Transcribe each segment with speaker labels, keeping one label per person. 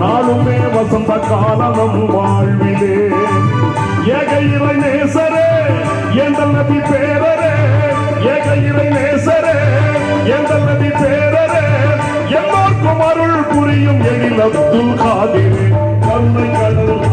Speaker 1: நாளுமே வசந்த காலமும் வாழ்விலே. ஏக இறை நேசரே எங்கள் நபி பேரரே? ஏக இறை நேசரே எங்கள் நபி பேரரே? எல்லோருக்கும் அருள் புரியும் எனில் அப்துல் காதிரே. கண்ணை கடல்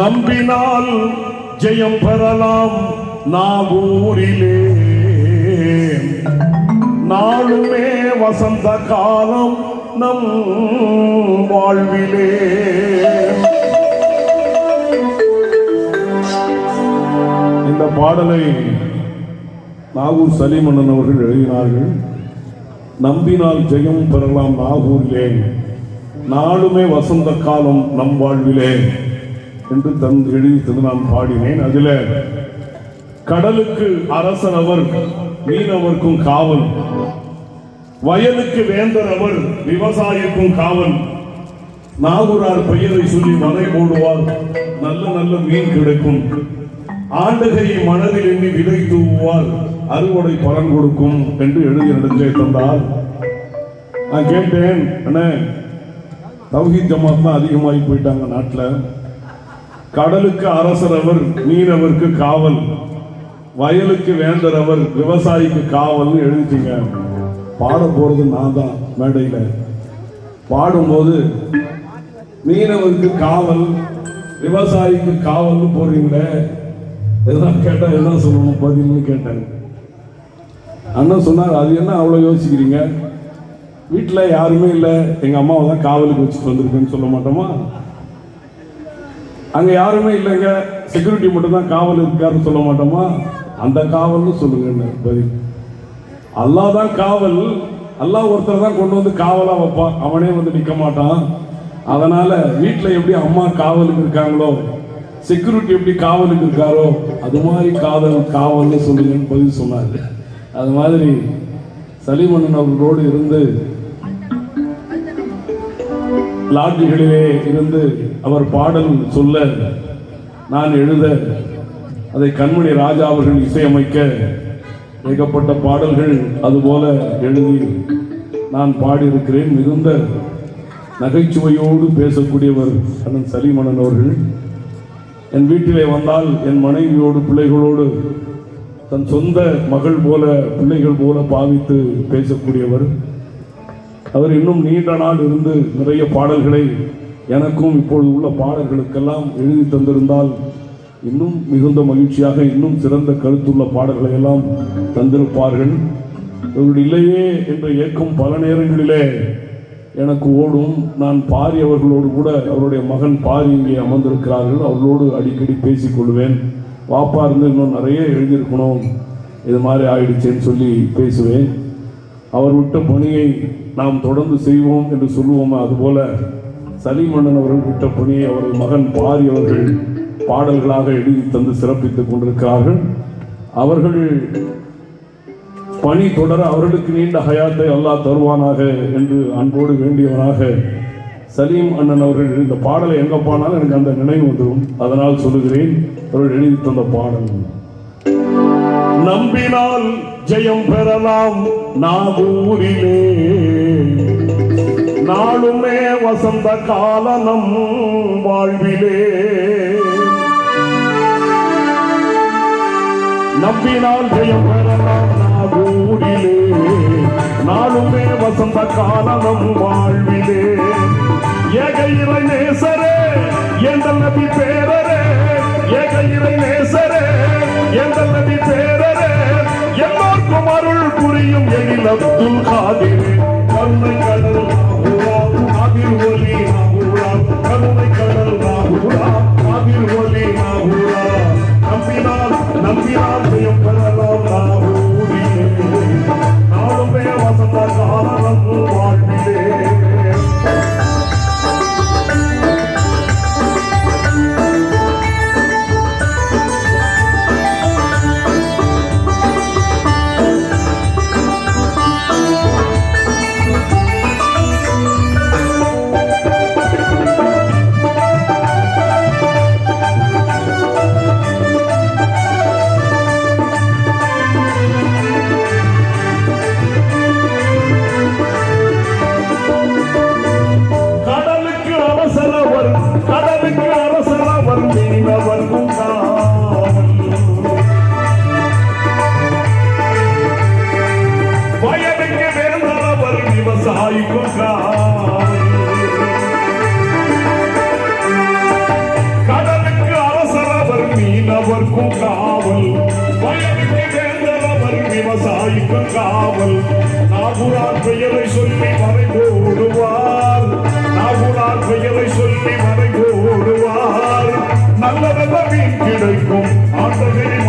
Speaker 1: நம்பினால் ஜெயம் பெறலாம் நாகூரிலே. நாளுமே வசந்த காலம் நம் வாழ்விலே. இந்த பாடலை நாகூர் சலீமன்னன் அவர்கள் எழுதினார்கள். நம்பினால் ஜெயம் பெறலாம் நாகூரிலே. நாளுமே வசந்த காலம் நம் வாழ்விலே. என்று தன் எழுதித்தது நான் பாடினேன். அதில் கடலுக்கு அரசன் அவர் மீனவர்க்கும் காவல். வயலுக்கு வேந்தர் அவர் விவசாயிக்கும் காவல். நாகூரார் பெயரை சொல்லி மலை போடுவார். நல்ல நல்ல மீன் கிடைக்கும். ஆண்டுகையை மனதில் எண்ணி விதை தூவுவார். அறுவடை பலன் கொடுக்கும் என்று எழுதி நடந்தே தந்தார். நான் கேட்டேன் அண்ணே தௌஹித் ஜமாத் தான் அதிகமாகி போயிட்டாங்க நாட்டில். கடலுக்கு அரசர் அவர் மீனவருக்கு காவல். வயலுக்கு வேந்தர் அவர் விவசாயிக்கு காவல்னு எழுதிட்டீங்க. பாட போறது நான் தான் மேடையில. பாடும்போது மீனவருக்கு காவல் விவசாயிக்கு காவல்னு போறீங்களே எதனா கேட்டா என்ன சொல்லணும்? பதில்னு கேட்டேன். அண்ணன் சொன்னார் அது என்ன அவ்வளோ யோசிக்கிறீங்க? வீட்டில் யாருமே இல்லை. எங்கள் அம்மாவை தான் காவலுக்கு வச்சுட்டு வந்திருக்கேன்னு சொல்ல மாட்டோமா? அங்கே யாருமே இல்லைங்க. செக்யூரிட்டி மட்டும்தான் காவல் இருக்காருன்னு சொல்ல மாட்டோமா? அந்த காவல்னு சொல்லுங்க பதில். அல்லாஹ் தான் காவல். அல்லா ஒருத்தர் தான் கொண்டு வந்து காவலா வைப்பான் அவனே வந்து நிற்க மாட்டான். அதனால வீட்டில் எப்படி அம்மா காவலுக்கு இருக்காங்களோ செக்யூரிட்டி எப்படி காவலுக்கு இருக்காரோ அது மாதிரி காதல் காவல்னு சொல்லுங்கன்னு பதில் சொன்னார். அது மாதிரி சலிமன்னன் அவர்களோடு இருந்து லாட்ஜுகளிலே இருந்து அவர் பாடல் சொல்ல நான் எழுத அதை கண்மணி ராஜா அவர்கள் இசையமைக்க ஏகப்பட்ட பாடல்கள் அதுபோல எழுதி நான் பாடியிருக்கிறேன். மிகுந்த நகைச்சுவையோடு பேசக்கூடியவர் அண்ணன் சலிமணன் அவர்கள். என் வீட்டிலே வந்தால் என் மனைவியோடு பிள்ளைகளோடு தன் சொந்த மகள் போல பிள்ளைகள் போல பாவித்து பேசக்கூடியவர். அவர் இன்னும் நீண்ட நாள் இருந்து நிறைய பாடல்களை எனக்கும் இப்பொழுது உள்ள பாடல்களுக்கெல்லாம் எழுதி தந்திருந்தால் இன்னும் மிகுந்த மகிழ்ச்சியாக இன்னும் சிறந்த கருத்துள்ள பாடல்களை எல்லாம் தந்திருப்பார்கள். இவர்கள் இல்லையே என்ற ஏக்கம் பல நேரங்களிலே எனக்கு ஓடும். நான் பாரி அவர்களோடு கூட அவருடைய மகன் பாரி இங்கே அமர்ந்திருக்கிறார்கள். அவர்களோடு அடிக்கடி பேசிக் கொள்வேன். வாப்பா இருந்து இன்னும் நிறைய எழுதியிருக்கணும். இது மாதிரி ஆயிடுச்சேன்னு சொல்லி பேசுவேன். அவர் விட்ட பணியை நாம் தொடர்ந்து செய்வோம் என்று சொல்லுவோம். அதுபோல சலிமன்னன் அவர்கள் விட்ட பணியை அவரது மகன் பாரி அவர்கள் பாடல்களாக எழுதி தந்து சிறப்பித்துக் கொண்டிருக்கிறார்கள். அவர்கள் பணி தொடர அவர்களுக்கு நீண்ட ஹயாத்தை அல்லாஹ் தருவானாக என்று அன்போடு வேண்டியவனாக சலீம் அண்ணன் அவர்கள் இந்த பாடலை எங்க பாடினாலும் எனக்கு அந்த நினைவு வந்துடும். அதனால் சொல்லுகிறேன் அவர்கள் எழுதி தந்த பாடல். நம்பினால் ஜெயம் பெறலாம் நாகூரிலே. நாளுமே வசந்த காலனம் வாழ்விலே. நம்பினால் ஜெயம் பெறலாம் நாகூரிலே நாளுமே வசந்த காலனம் வாழ்விலே. ஏக இறை நேசரே எங்கள் நபி பேரரே. ஏக இறை நேசரே எங்கள் நபி பேரரே. எல்லோருக்கும் அருள் புரியும் எழில் அப்துல் காதிரே. கருணை கடல்
Speaker 2: காவல் நாகுலார் பெயரை சொல்லி மறைந்து ஓடுவார் நாகுலார் பெயரை சொல்லி மறைந்து ஓடுவார் நல்ல நல்ல மீன் கிடைக்கும். ஆண்டவரின்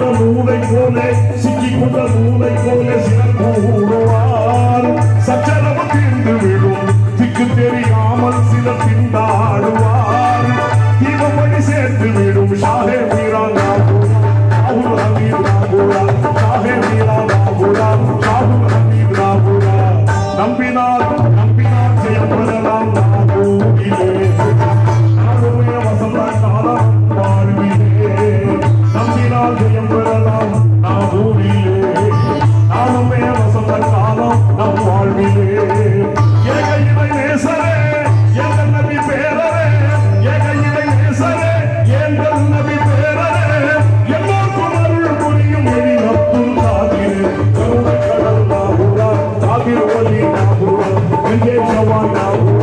Speaker 2: கொண்ட மூளை போல சிக்கி கொண்ட மூளை போல சிறப்பு சச்சரவு தீர்ந்து விடும் திக்கு தெரியும் Oh.